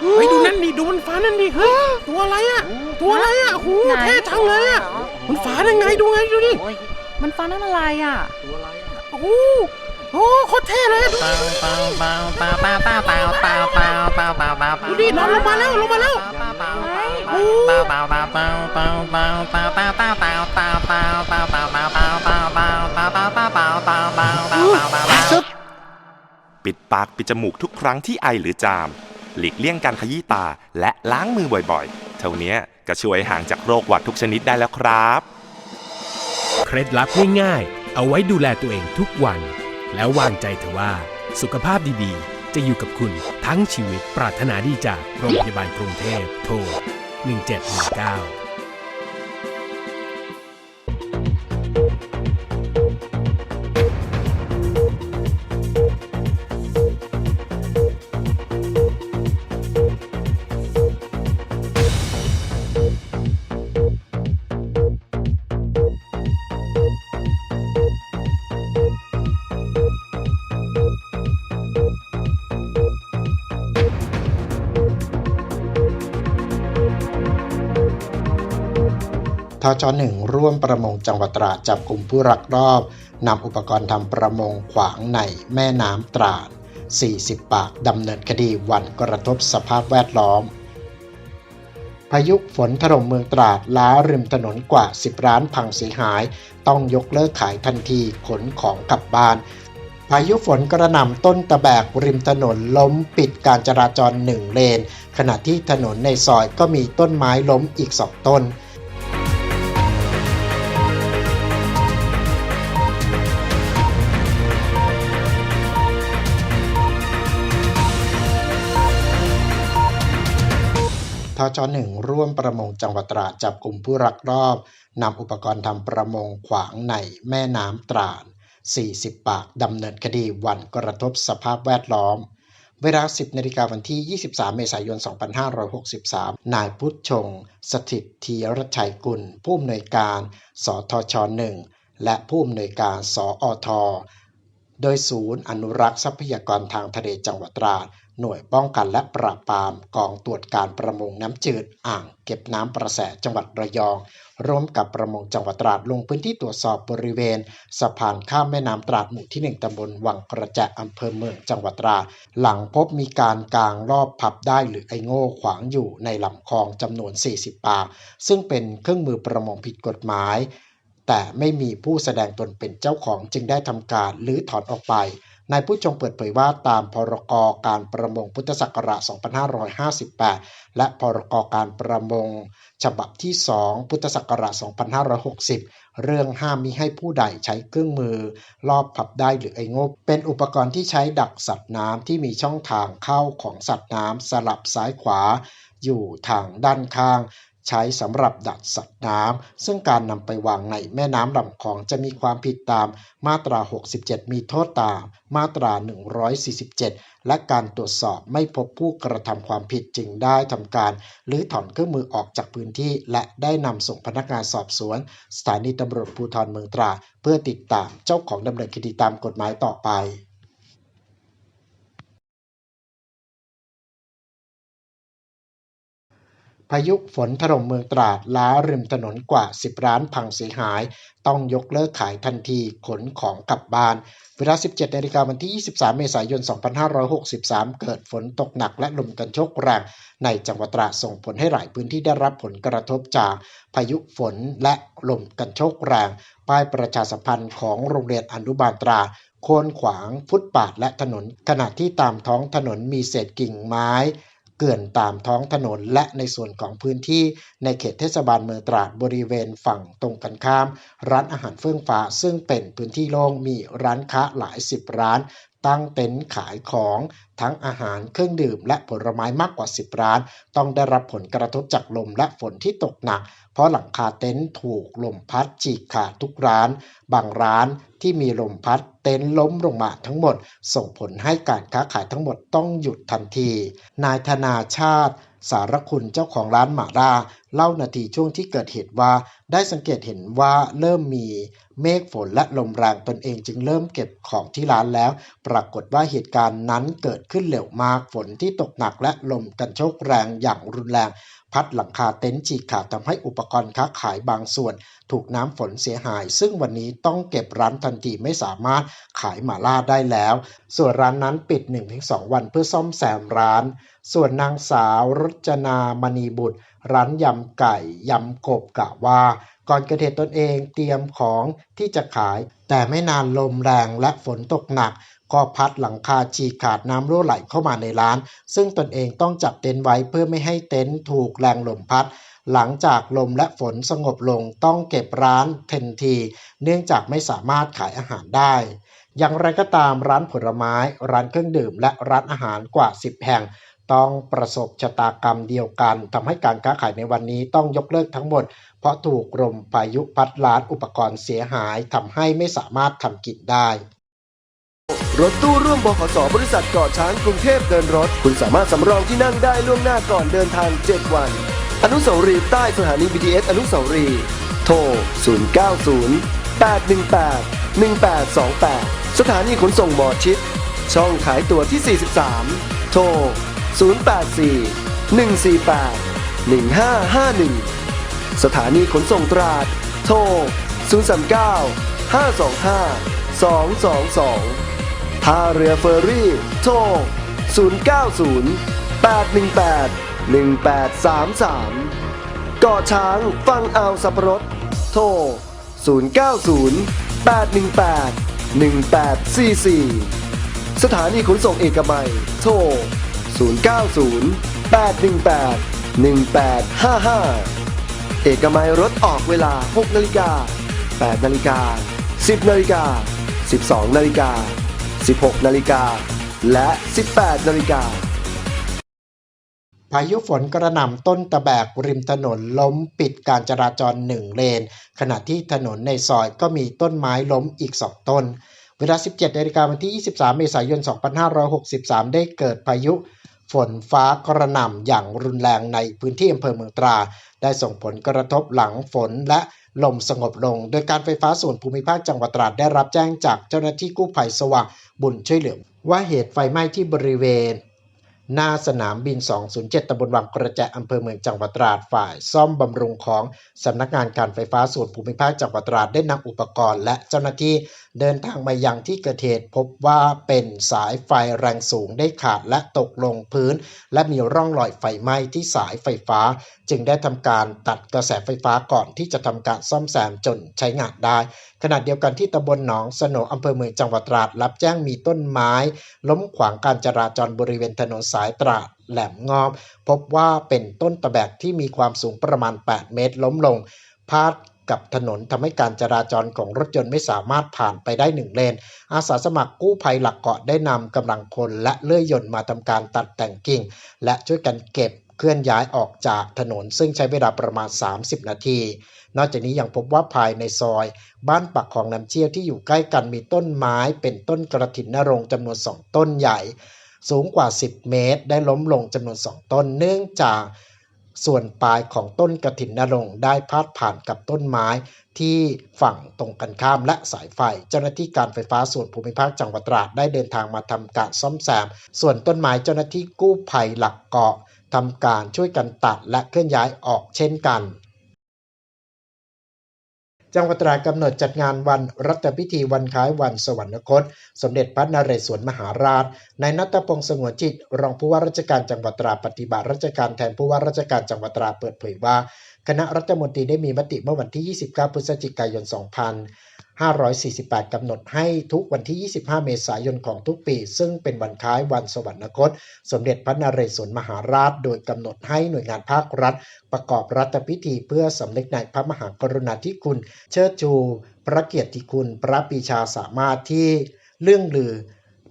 เฮ้ยดูนั่นดิดูมันฟ้านั่นดิเฮ้ยตัวอะไรอะตัวอะไรอะโอ้โหไหน เท่จังเลยอะมันฟ้าได้ไงดูไงดูดิโอ้ยมันฟ้านั่นอะไรอะ โอ้โหโอ้โคตรเท่เลยอะดูดูดินอนลงมาแล้วลงมาแล้วโอ้ ปิดปากปิดจมูกทุกครั้งที่ไอหรือจาม หลีกเลี่ยงการขยี้ตาและล้างมือบ่อยๆ เท่านี้ก็ช่วยห่างจากโรคหวัดทุกชนิดได้แล้วครับ เคล็ดลับง่ายๆ เอาไว้ดูแลตัวเองทุกวัน แล้ววางใจเถอะว่า สุขภาพดีๆ จะอยู่กับคุณทั้งชีวิตปรารถนาดีจากโรงพยาบาลกรุงเทพโทร1719 ทจหนึ่งร่วมประมงจังหวัดตราดจับกลุ่มผู้รักรอบนำอุปกรณ์ทำประมงขวางในแม่น้ำตราด 40 ปากดำเนินคดีวันกระทบสภาพแวดล้อม พายุฝนถล่มเมืองตราดล้าริมถนนกว่า 10 ร้านพังเสียหาย ต้องยกเลิกขายทันทีขนของกลับบ้านพายุฝนกระหน่ำต้นตะแบกริมถนนล้มปิดการจราจรหนึ่งเลน ขณะที่ถนนในซอยก็มีต้นไม้ล้มอีกสองต้น ทจหนึ่งร่วมประมงจังหวัดตราดจับกลุ่มผู้รักรอบนำอุปกรณ์ทำประมงขวางในแม่น้ำตราด 40 ปากดำเนินคดีวันกระทบสภาพแวดล้อม เวลา 10นาฬิกาวันที่ 23 เมษายน 2563 นายพุทธชง สถิตธีรชัยกุล ผู้อำนวยการ สทช 1 และผู้อำนวยการ สอท โดยศูนย์อนุรักษ์ทรัพยากรทางทะเลจังหวัดตราด หน่วยป้องกันและปราบปรามกองตรวจการประมงน้ำจืด อ่างเก็บน้ำประแสจังหวัดระยอง ร่วมกับประมงจังหวัดตราดลงพื้นที่ตรวจสอบบริเวณ สะพานข้ามแม่น้ำตราดหมู่ที่ 1ตำบลวังกระแจอำเภอเมืองจังหวัดตราด หลังพบมีการกางรอบพับได้หรือไอโง่ขวางอยู่ในลำคลองจำนวน 40 ปาก ซึ่งเป็นเครื่องมือประมงผิดกฎหมาย แต่ไม่มีผู้แสดงตนเป็นเจ้าของจึงได้ทำการรื้อถอนออกไป นายผู้ชงเปิดเผยว่าตามพรกการประมงพุทธศักราช 2558 และพรกการประมงฉบับที่ 2 พุทธศักราช 2560 เรื่องห้ามมิให้ผู้ใดใช้เครื่องมือ ลอบพับได้หรือไอ้งบ เป็นอุปกรณ์ที่ใช้ดักสัตว์น้ำที่มีช่องทางเข้าของสัตว์น้ำสลับซ้ายขวา อยู่ทางด้านข้าง ใช้สำหรับดักสัตว์น้ำ ซึ่งการนำไปวางในแม่น้ำลำคลองจะมีความผิดตามมาตรา 67 มีโทษตามมาตรา 147 และการตรวจสอบไม่พบผู้กระทำความผิดจึงได้ทำการ หรือถอนเครื่องมือออกจากพื้นที่ และได้นำส่งพนักงานสอบสวน สถานีตำรวจภูธรเมืองตรา เพื่อติดตามเจ้าของดำเนินคดีตามกฎหมายต่อไป พายุฝนถล่มเมืองตราดล้าริมถนนกว่า 10 ร้านพังเสียหาย ต้องยกเลิกขายทันทีขนของกลับบ้าน เวลา 17นาฬิกาวันที่ 23 เมษายน 2563 เกิดฝนตกหนักและลมกันโชกแรงในจังหวัดตราดส่งผลให้หลายพื้นที่ได้รับผลกระทบจากพายุฝนและลมกันโชกแรง ป้ายประชาสัมพันธ์ของโรงเรียนอนุบาลตราดโค่นขวางฟุตบาทและถนน ขณะที่ตามท้องถนนมีเศษกิ่งไม้ เกลื่อนตามท้องถนน และในส่วนของพื้นที่ในเขตเทศบาลเมืองตราดบริเวณฝั่งตรงกันข้าม ร้านอาหารเฟื่องฟ้าซึ่งเป็นพื้นที่โล่งมีร้านค้าหลายสิบร้านตั้งเต็นท์ขายของทั้งอาหารเครื่องดื่มและผลไม้มากกว่า 10 ร้าน ต้องได้รับผลกระทบจากลมและฝนที่ตกหนัก ราะหลังคาเต็นท์ถูกลมพัดฉีกขาดทุกร้าน บางร้านที่มีลมพัดเต็นท์ล้มลงมาทั้งหมด ส่งผลให้การค้าขายทั้งหมดต้องหยุดทันที นายธนาชาติ สารคุณเจ้าของร้านหมาล่าเล่านาทีช่วงที่เกิดเหตุว่า ได้สังเกตเห็นว่าเริ่มมีเมฆฝนและลมแรงตนเองจึงเริ่มเก็บของที่ร้านแล้ว ปรากฏว่าเหตุการณ์นั้นเกิดขึ้นเร็วมากฝนที่ตกหนักและลมกันโชกแรงอย่างรุนแรง พัดหลังคาเต็นท์ฉีกขาดทำให้อุปกรณ์ค้าขายบางส่วน ถูกน้ำฝนเสียหาย ซึ่งวันนี้ต้องเก็บร้านทันทีไม่สามารถขายหมาล่าได้แล้ว ส่วนร้านนั้นปิด 1-2 วันเพื่อซ่อมแซมร้าน ส่วนนางสาวรจนามณีบุตร ร้านยำไก่ยำกบกะว่า ก่อนเกิดเหตุตนเองเตรียมของที่จะขาย แต่ไม่นานลมแรงและฝนตกหนัก ก็พัดหลังคาฉีกขาดน้ำรั่วไหลเข้ามาในร้าน ซึ่งตนเองต้องจับเต็นท์ไว้เพื่อไม่ให้เต็นท์ถูกแรงลมพัดหลังจากลมและฝนสงบลงต้องเก็บร้านทันที เนื่องจากไม่สามารถขายอาหารได้ อย่างไรก็ตามร้านผลไม้ ร้านเครื่องดื่ม และร้านอาหารกว่า 10 แห่ง ต้องประสบชะตากรรมเดียวกันทำให้การค้าขายในวันนี้ต้องยกเลิกทั้งหมด เพราะถูกลมพายุพัดร้านอุปกรณ์เสียหายทำให้ไม่สามารถทำกินได้ รถตู้ร่วมบขสบริษัทเกาะช้างกรุงเทพเดินรถ คุณสามารถสำรองที่นั่งได้ล่วงหน้าก่อนเดินทาง 7 วัน อนุสาวรีย์ใต้สถานี BTS อนุสาวรีย์โทร 090 818 1828 สถานีขนส่งหมอชิด ช่องขายตั๋วที่ 43 โทร 084 148 1551 สถานีขนส่งตราด โทร 039 525 222 ท่าเรือเฟอร์รี่ โทร 090 818 1833กาะช้างฟังเอาสับปะรด โทร 090 818 1844 สถานีขนส่งเอกมัย โทร 090 818 1855 เอกมัยรถออกเวลา 6 นาฬิกา 8 นาฬิกา 10 นาฬิกา 12 นาฬิกา 16 นาฬิกา และ 18 นาฬิกา พายุฝนกระหน่ำต้นตะแบกริมถนนล้มปิดการจราจรหนึ่งเลน ขณะที่ถนนในซอยก็มีต้นไม้ล้มอีก2ต้น เวลา 17นาฬิกาวันที่ 23 เมษายน 2563 ได้เกิดพายุ ฝนฟ้ากระหน่ำอย่างรุนแรงในพื้นที่อำเภอเมืองตรา ได้ส่งผลกระทบหลังฝนและลมสงบลง โดยการไฟฟ้าส่วนภูมิภาคจังหวัดตราดได้รับแจ้งจากเจ้าหน้าที่กู้ภัยสว่างบุญช่วยเหลือ ว่าเหตุไฟไหม้ที่บริเวณ หน้าสนามบิน 207 ตำบลวังกระแจอำเภอเมืองจังหวัดตราดฝ่ายซ่อมบำรุงของสำนักงานการไฟฟ้าส่วนภูมิภาคจังหวัดตราดได้นำอุปกรณ์และเจ้าหน้าที่เดินทางมายังที่เกิดเหตุพบว่าเป็นสายไฟแรงสูงได้ขาดและตกลงพื้น และมีร่องรอยไฟไหม้ที่สายไฟฟ้า จึงได้ทำการตัดกระแสไฟฟ้าก่อนที่จะทำการซ่อมแซมจนใช้งานได้ ขณะเดียวกันที่ตำบลหนองสโหนอำเภอเมืองจังหวัดตราดรับแจ้งมีต้นไม้ ล้มขวางการจราจรบริเวณถนนสายตราดแหลมงอบพบว่าเป็นต้นตะแบกที่มีความสูงประมาณ 8 เมตรล้มลงพาด กับถนนทำให้การจราจรของรถยนต์ไม่สามารถผ่านไปได้หนึ่งเลน อาสาสมัครกู้ภัยหลักเกาะได้นำกำลังคนและเลื่อยยนต์มาทำการตัดแต่งกิ่ง และช่วยกันเก็บเคลื่อนย้ายออกจากถนน ซึ่งใช้เวลาประมาณ 30 นาที นอกจากนี้ยังพบว่าภายในซอย บ้านปักของน้ำเชี่ยวที่อยู่ใกล้กันมีต้นไม้เป็นต้นกระถินนรงจำนวน 2 ต้นใหญ่ สูงกว่า 10 เมตร ได้ล้มลงจำนวน 2 ต้น เนื่องจาก ส่วนปลายของต้นกระถินนรงได้พาดผ่านกับต้นไม้ที่ฝั่งตรงกันข้ามและสายไฟ เจ้าหน้าที่การไฟฟ้าส่วนภูมิภาคจังหวัดตราดได้เดินทางมาทำการซ่อมแซม ส่วนต้นไม้เจ้าหน้าที่กู้ภัยหลักเกาะทำการช่วยกันตัดและเคลื่อนย้ายออกเช่นกัน จังหวัดตรากำหนดจัดงานวันรัฐพิธีวันคล้ายวันสวรรคต สมเด็จพระนเรศวรมหาราชนายนัตพงศ์สงวนจิต รองผู้ว่าราชการจังหวัดตราปฏิบัติราชการแทนผู้ว่าราชการจังหวัดตราเปิดเผยว่า คณะรัฐมนตรีได้มีมติเมื่อวันที่ 29 พฤศจิกายน 2548 กำหนดให้ทุกวันที่ 25 เมษายนของทุกปี ซึ่งเป็นวันคล้ายวันสวรรคต สมเด็จพระนเรศวรมหาราช โดยกำหนดให้หน่วยงานภาครัฐ ประกอบรัฐพิธีเพื่อสำนึกในพระมหากรุณาธิคุณ เชิดชู พระเกียรติคุณ พระปีชาสามารถที่เรื่องลือ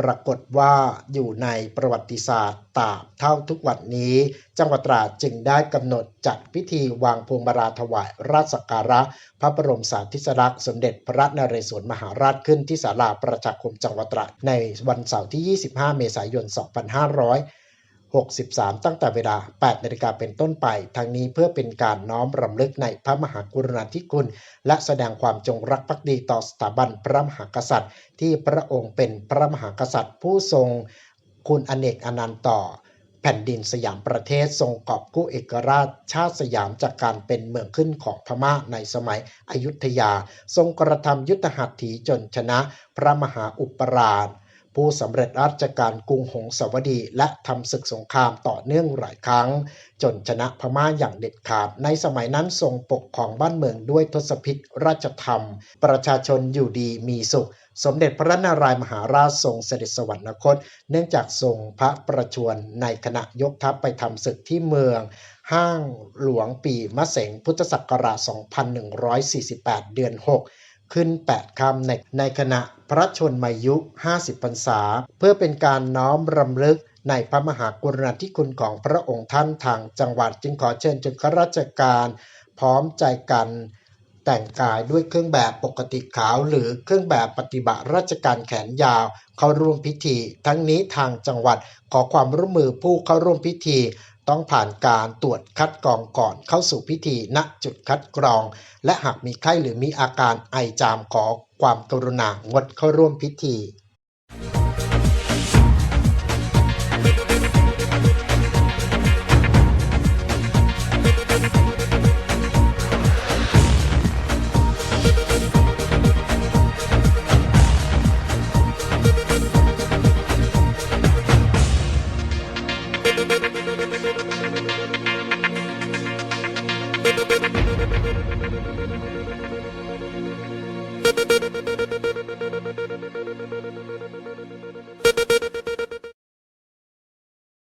ปรากฏว่าอยู่ในประวัติศาสตร์ตราบเท่าทุกวันนี้ จังหวัดตราดจึงได้กำหนดจัดพิธีวางพวงมาลาถวายราชสักการะ พระบรมสารีริลักษณ์สมเด็จพระนเรศวรมหาราชขึ้นที่ศาลาประชาคมจังหวัดตราดในวันเสาร์ที่ 25 เมษายน 2500 2563 ตั้งแต่เวลา 8 นาฬิกาเป็นต้นไปทั้งนี้เพื่อเป็นการน้อมรำลึกในพระมหากรุณาธิคุณ และแสดงความจงรักภักดีต่อสถาบันพระมหากษัตริย์ ที่พระองค์เป็นพระมหากษัตริย์ ผู้ทรงคุณอเนกอนันต์ต่อแผ่นดินสยามประเทศทรงกอบกู้เอกราชชาติสยามจากการเป็นเมืองขึ้นของพม่าในสมัยอยุธยา ทรงกระทำยุทธหัตถีจนชนะพระมหาอุปราช ผู้สำเร็จราชการกรุงหงสาวดี และทำศึกสงครามต่อเนื่องหลายครั้ง จนชนะพม่าอย่างเด็ดขาด ในสมัยนั้นทรงปกครองบ้านเมืองด้วยทศพิธราชธรรม ประชาชนอยู่ดีมีสุข สมเด็จพระนารายมหาราชทรงเสด็จสวรรคต เนื่องจากทรงพระประชวรในขณะยกทัพไปทำศึกที่เมืองห้างหลวงปีมะเสงพุทธศักราช 2148 เดือน 6 ขึ้น 8คำในในขณะพระชนมายุ 50พรรษา เพื่อเป็นการน้อมรำลึกในพระมหากรุณาธิคุณของพระองค์ท่านทางจังหวัดจึงขอเชิญชวนข้าราชการ พร้อมใจกัน แต่งกายด้วยเครื่องแบบปกติขาวหรือเครื่องแบบปฏิบัติราชการแขนยาว เข้าร่วมพิธี ทั้งนี้ทางจังหวัดขอความร่วมมือผู้เข้าร่วมพิธี ต้องผ่านการตรวจคัดกรองก่อนเข้าสู่พิธีณจุดคัดกรอง และหากมีไข้หรือมีอาการไอจามขอความกรุณางดเข้าร่วมพิธี